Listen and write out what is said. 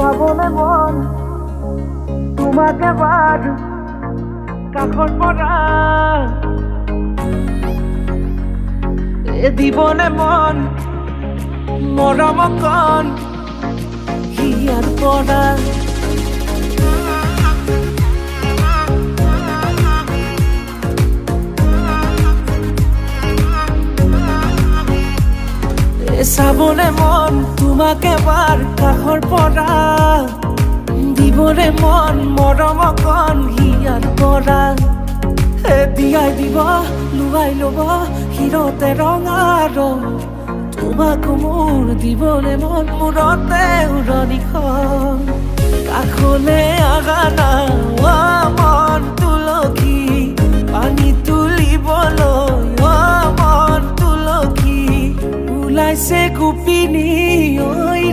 পাবলে মন। তোমাকে বাদ কাষত পৰা দিবনে মন মৰম কণ হিয়াৰ পৰা চাবলে মন তোমাক এবাৰ কাষৰ পৰা দিবলে মন মৰম কণ হিয়াৰ পৰা দিয়াই দিব লুৱাই ল'ব হিৰতে ৰঙা ৰং তোমাক মোৰ দিবলে মন, মূৰতে উৰণিখন কাষলে আগানা naiseku pini